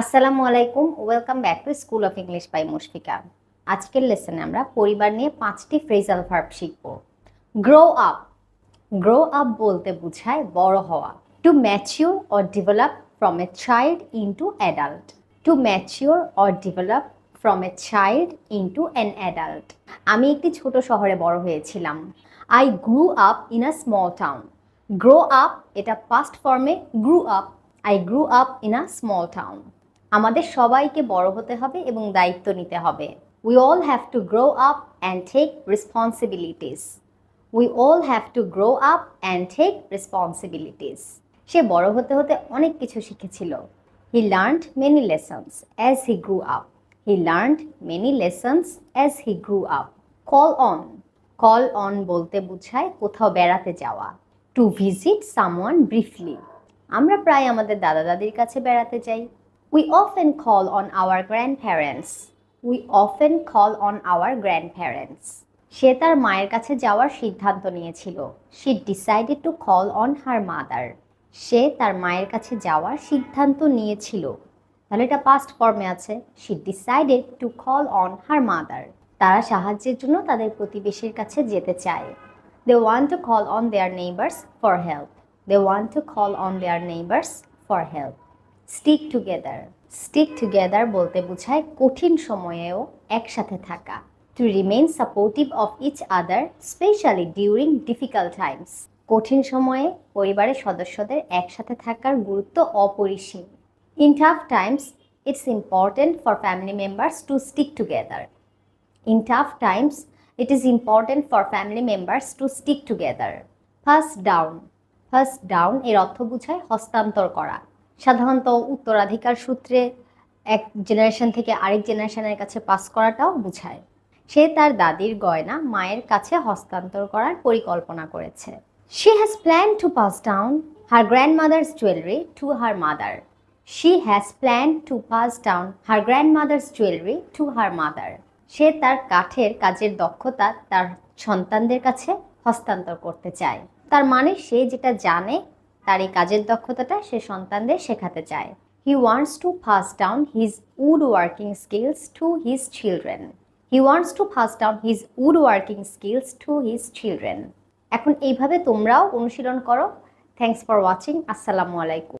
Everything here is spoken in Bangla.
আসসালামু আলাইকুম welcome back to school of English by Mushfika. আজকের লেসনে আমরা পরিবার নিয়ে পাঁচটি ফ্রেজাল ভার্ব শিখব। গ্রো আপ গ্রো আপ বলতে বোঝায় বড় হওয়া। To mature or develop from a child into adult to mature or develop from a child into an adult আমি একটি ছোট শহরে বড় হয়েছিলাম। I grew up in a small town grow up এটা পাস্ট ফর্মে grew up I grew up in a small town আমাদের সবাইকে বড় হতে হবে এবং দায়িত্ব নিতে হবে। We all have to grow up and take responsibilities we all have to grow up and take responsibilities সে বড় হতে হতে অনেক কিছু শিখেছিল। He learned many lessons as he grew up he learned many lessons as he grew up call on call on বলতে বোঝায় কোথাও বেড়াতে যাওয়া। টু ভিজিট সামওয়ান ব্রিফলি আমরা প্রায় আমাদের দাদা দাদির কাছে বেড়াতে যাই। Call on our grandparents we often call on our grandparents সে তার মায়ের কাছে যাওয়ার সিদ্ধান্ত নিয়েছিল। She decided to call on her mother সে তার মায়ের কাছে যাওয়ার সিদ্ধান্ত নিয়েছিল। তাহলে এটা পাস্ট ফর্মে আছে। She decided to call on her mother তারা সাহায্যের জন্য তাদের প্রতিবেশীর কাছে যেতে চায়। They want to call on their neighbours for help they want to call on their neighbours for help stick together stick together বলতে বোঝায় কঠিন সময়েও একসাথে থাকা। To remain supportive of each other specially during difficult times কঠিন সময়ে পরিবারের সদস্যদের একসাথে থাকার গুরুত্ব অপরিসীম। In tough times it's important for family members to stick together in tough times it is important for family members to stick together first down first down এর অর্থ বোঝায় হস্তান্তর করা। সাধারণত উত্তরাধিকার সূত্রে এক জেনারেশন থেকে আরেক জেনারেশনের কাছে পাস করাটাও বোঝায়। সে তার দাদির গয়না মায়ের কাছে হস্তান্তর করার পরিকল্পনা করেছে। She has plan to pass down her grandmother's jewellery to her mother she has plan to pass down her grandmother's jewellery to her mother সে তার কাঠের কাজের দক্ষতা তার সন্তানদের কাছে হস্তান্তর করতে চায়। তার মানে সে যেটা জানে তার এই কাজের দক্ষতাটা সে সন্তানদের শেখাতে চায়। He wants to pass down his woodworking skills to his children he wants to pass down his woodworking skills to his children এখন এইভাবে তোমরাও অনুশীলন করো। থ্যাংকস ফর ওয়াচিং আসসালামু আলাইকুম